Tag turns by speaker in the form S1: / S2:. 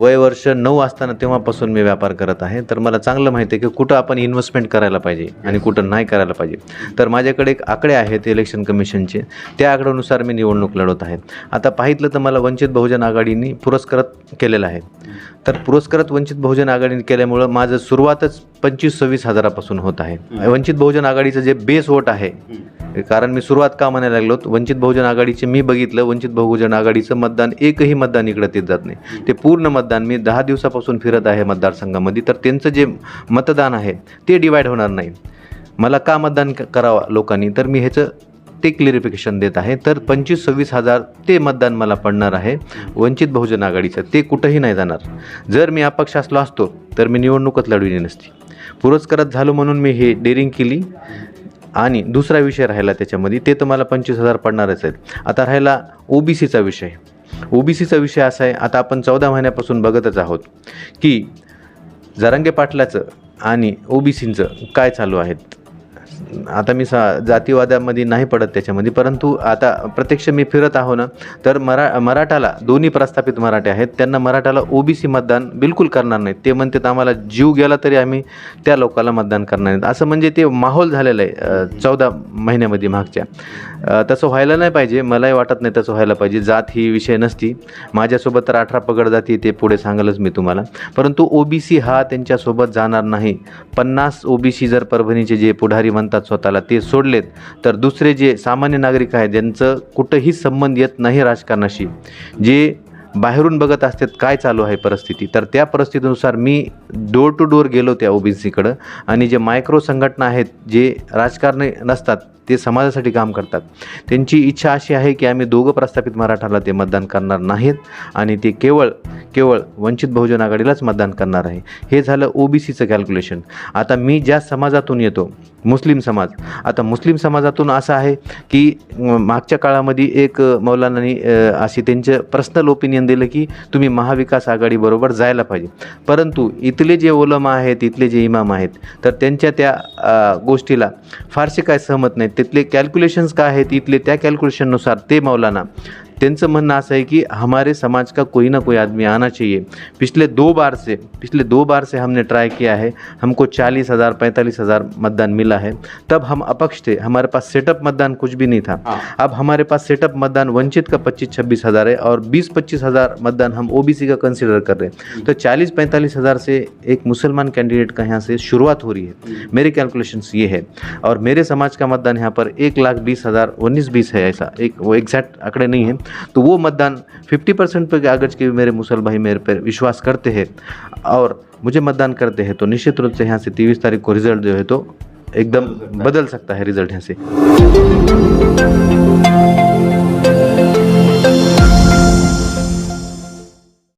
S1: वय वर्ष नऊ असताना तेव्हापासून मी व्यापार करत आहे. तर मला चांगलं माहिती आहे की कुठं आपण इन्व्हेस्टमेंट करायला पाहिजे आणि कुठं नाही करायला पाहिजे. तर माझ्याकडे एक आकडे आहेत इलेक्शन कमिशनचे त्या आकड्यानुसार मी निवडणूक लढवत आहे. आता पाहितलं तर मला वंचित बहुजन आघाडीने पुरस्कृत केलेलं आहे. तर पुरस्कृत वंचित बहुजन आघाडीने केल्यामुळं माझं सुरुवातच पंचवीस सव्वीस हजारापासून होत आहे. वंचित बहुजन आघाडीचं जे बेस वोट आहे कारण मी सुरुवात का म्हणायला लागलो? वंचित बहुजन आघाडीचे मी बघितलं वंचित बहुजन आघाडीचं मतदान एकही मतदान इकडं ते जात नाही. ते पूर्ण मतदान मी दहा दिवसापासून फिरत आहे मतदारसंघामध्ये. तर त्यांचं जे मतदान आहे ते डिवाईड होणार नाही. मला का मतदान क- करावं लोकांनी? तर मी ह्याचं ते क्लिअरिफिकेशन देत आहे. तर पंचवीस सव्वीस हजार ते मतदान मला पडणार आहे. वंचित बहुजन आघाडीचं ते कुठंही नाही जाणार. जर मी अपक्ष असलो असतो तर मी निवडणूकच लढविली नसती. पुरस्कारात झालो म्हणून मी हे डेअरिंग केली. आणि दुसरा विषय राहिला त्याच्यामध्ये ते तुम्हाला पंचवीस हजार पडणारच आहेत. आता राहिला ओ बी सीचा विषय. ओ बी सीचा विषय असा आहे आता आपण चौदा महिन्यापासून बघतच आहोत की जरांगे पाटलाचं आणि ओ बी सींचं काय चालू आहेत? आता मी सा जातीवादामध्ये नाही पडत त्याच्यामध्ये परंतु आता प्रत्यक्ष मी फिरत आहो ना तर मरा मराठाला दोन्ही प्रस्थापित मराठे आहेत त्यांना मराठाला ओबीसी मतदान बिलकुल करणार नाहीत. ते म्हणतात आम्हाला जीव गेला तरी आम्ही त्या लोकाला मतदान करणार नाहीत. असं म्हणजे ते माहोल झालेलं आहे चौदा महिन्यामध्ये मागच्या. तसं व्हायला नाही पाहिजे मलाही वाटत नाही तसं व्हायला पाहिजे. जात ही विषय नसती. माझ्यासोबत तर अठरा पगड जाती ते पुढे सांगालच मी तुम्हाला. परंतु ओबीसी हा त्यांच्यासोबत जाणार नाही. पन्नास ओबीसी जर परभणीचे जे पुढारी म्हणतात स्वतःला ते सोडलेत. तर दुसरे जे सामान्य नागरिक आहेत ज्यांचं कुठंही संबंध येत नाही राजकारणाशी जे बाहेरून बघत असतात काय चालू आहे परिस्थिती तर त्या परिस्थितीनुसार मी डोर टू डोर गेलो त्या ओबीसीकडं आणि जे मायक्रो संघटना आहेत जे राजकारणी नसतात ते समाजासाठी काम करतात. त्यांची इच्छा अशी आहे की आम्ही दोघं प्रस्थापित मराठाला ते मतदान करणार नाहीत आणि ते केवळ केवळ वंचित बहुजन आघाडीलाच मतदान करणार आहे. हे झालं ओबीसीचं कॅल्क्युलेशन आता मी ज्या समाजातून येतो मुस्लिम समाज आता मुस्लिम समाजातून असं आहे की मागच्या काळामध्ये एक मौलानानी अशी त्यांचं पर्सनल ओपिनियन दिलं की तुम्ही महाविकास आघाडीबरोबर जायला पाहिजे. परंतु इथले जे ओलमा आहेत इथले जे इमाम आहेत तर त्यांच्या त्या गोष्टीला फारसे काय सहमत नाहीत. तिथले कॅल्क्युलेशन्स काय आहेत इथले त्या कॅल्क्युलेशननुसार ते मौलाना त्यांचं म्हणणं असं है कि हमारे समाज का कोई ना कोई आदमी आना चाहिए। पिछले दो बार से पिछले दो बार से हमने ट्राई किया है। हमको चालीस हज़ार पैंतालीस हज़ार मतदान मिला है। तब हम अपक्ष थे। हमारे पास सेटअप मतदान कुछ भी नहीं था। अब हमारे पास सेटअप मतदान वंचित का पच्चीस छब्बीस हज़ार है और बीस पच्चीस हज़ार मतदान हम ओबीसी का कंसिडर कर रहे हैं। तो चालीस पैंतालीस हज़ार से एक मुसलमान कैंडिडेट का यहाँ से शुरुआत हो रही है। मेरे कैलकुलेशन ये है। और मेरे समाज का मतदान यहाँ पर एक लाख बीस हज़ार उन्नीस बीस है ऐसा। एक वो एग्जैक्ट आंकड़े नहीं है। तो वो मतदान फिफ्टी परसेंट पर अगर के मेरे मुसल भाई मेरे पर विश्वास करते हैं और मुझे मतदान करते हैं तो निश्चित रूप से यहाँ से तेईस तारीख को रिज़ल्ट जो है तो एकदम बदल सकता है। रिज़ल्ट यहाँ से।